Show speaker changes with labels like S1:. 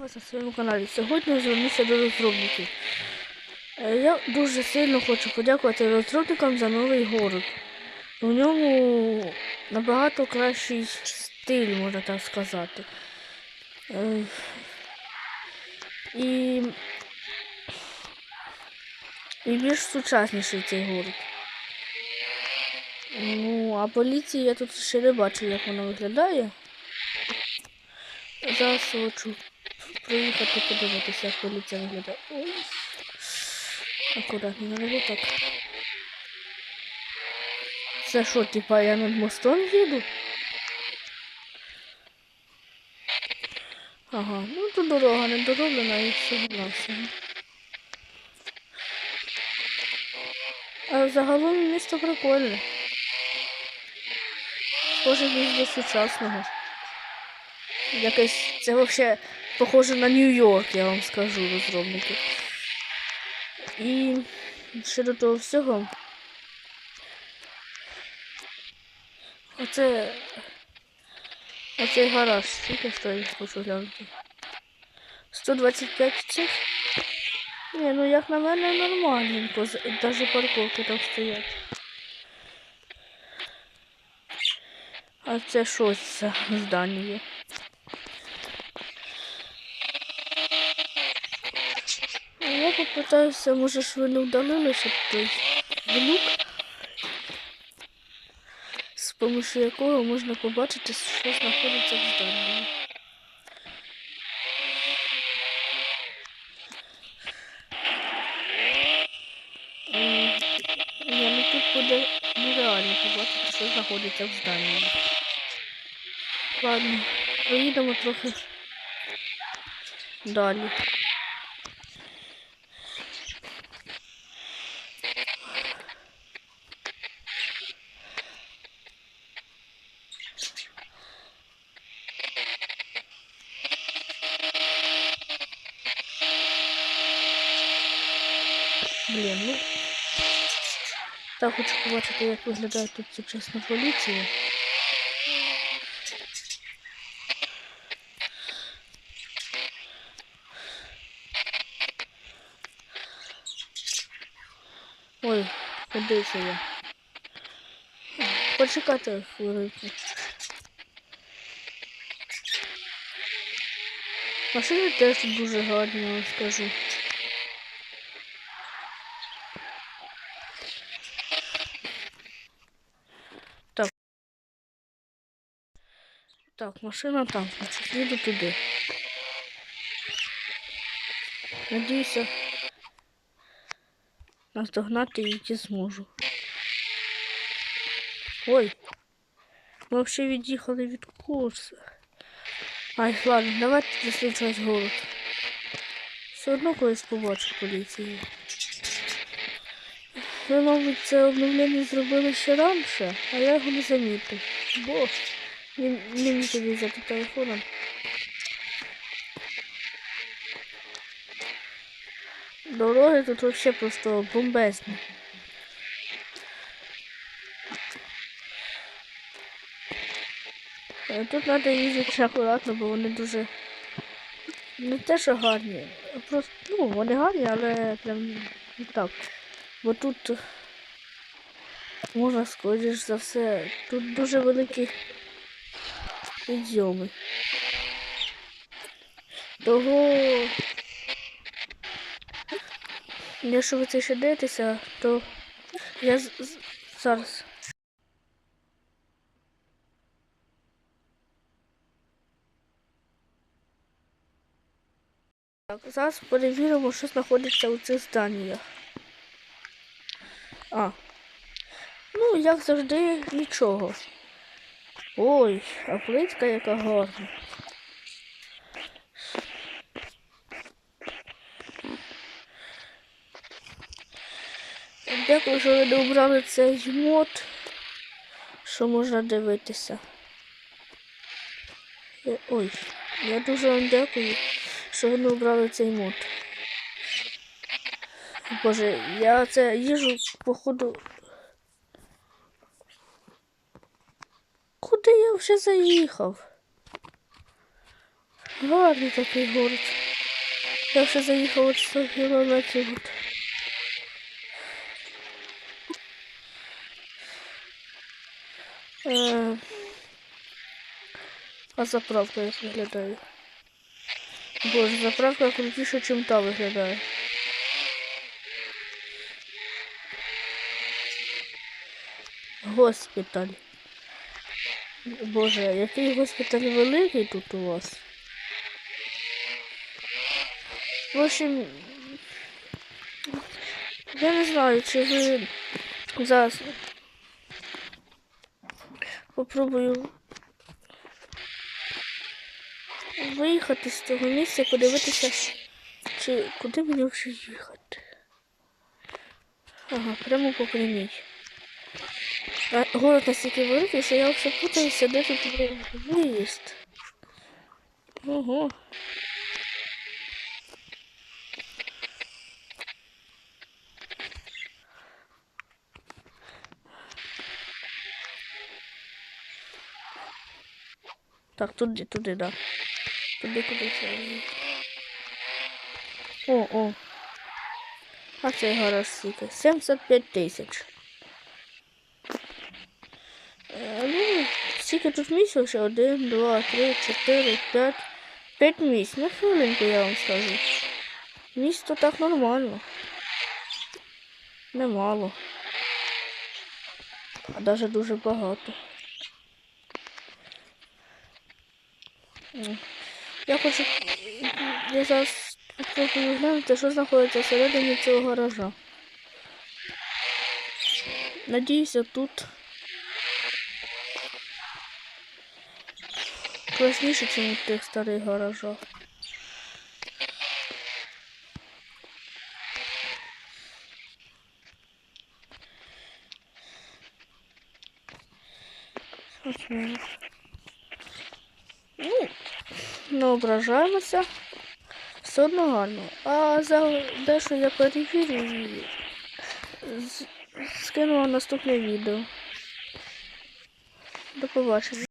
S1: на своєму каналі. Сьогодні звернуся до розробників. Е, Я дуже сильно хочу подякувати розробникам за новий город. У ньому набагато кращий стиль, можна так сказати. Е, І, і більш сучасніший цей город. Ну, а поліції я тут ще не бачив, як вона виглядає. Зараз хочу проїхати подивитися, як поліція виглядає. Ой. Акуратно, не роблю так. Це що, типа я над мостом їду? Ага, ну тут дорога не дороблена і все всього. А загалом місто прикольне. Схоже більш сучасного. Якось це взагалі похоже на Нью-Йорк, я вам скажу, розробники. І ще до того всього. Оце. Оцей гараж, скільки стоїть, хочу глянути. 125 цих. Ні, ну як на мене нормальненько, навіть парковки там стоять. А це що за здання? А Я попитаюся, може ж ви не вдалили, щоб той глюк, з помощью якого можна побачити, що знаходиться в зданні. М, Ні, ну тут буде нереально побачити, що знаходиться в зданні. Ладно, проїдемо трохи далі. Блін, ну. Так хочу побачити, як виглядає тут сучасна поліція. Ой, куди це я? Почекайте хвилинку. Машини теж дуже гарні, вам скажу. Так, машина там, значить, їду туди. Надіюся, наздогнати її зможу. Ой, ми взагалі від'їхали від курсу. Ай, ладно, давайте досліджувати город. Все одно колись побачу поліцію. Ви, мабуть, це обновлення зробили ще раніше, а я його не замітив. Бо не, не тобі взяти телефоном. Дороги тут вообще просто бомбезні. Е, Тут треба їздити акуратно, бо вони дуже не те, що гарні, просто, ну, вони гарні, але прям не так. Бо тут можна скоріш за все, тут дуже великі підйоми. Того, якщо ви це ще дивитеся, то я зараз. Так, зараз перевіримо, що знаходиться у цих зданнях. А. Ну, як завжди, нічого. Ой, а плитка яка гарна. Дякую, що ви не обрали цей мод, що можна дивитися. Ой, я дуже вам дякую, що ви не обрали цей мод. Боже, я це їжу, походу. Вже заїхав? Гарний такий город. Я вже заїхав от 100 кілометрів. Е, а заправка як виглядає? Боже, заправка крутіше, ніж та виглядає. Госпіталь. Боже, який госпіталь великий тут у вас. В общем, я не знаю, чи ви зараз попробую виїхати з цього місця, подивитися, чи куди мені вже їхати. Ага, прямо по прямій. Город настільки великий, що я вже путаюся, де тут виїзд. Ого. Так, туди, туди, да. Туди, куди це. О, о. А цей гараж скільки? 75 тисяч. Е, Ну, скільки тут місць лише? Один, два, три, чотири, п'ять. П'ять місць. На хвилинку я вам скажу. Місто так нормально. Немало. А навіть дуже багато. Я хочу. Я зараз спробую глянути, що знаходиться всередині цього гаража. Надіюся, тут класніше, ніж у тих старих гаражах. Ну, не ображаємося. Все одно гарно. А за дещо я перевірю і з- скину вам наступне відео. До побачення.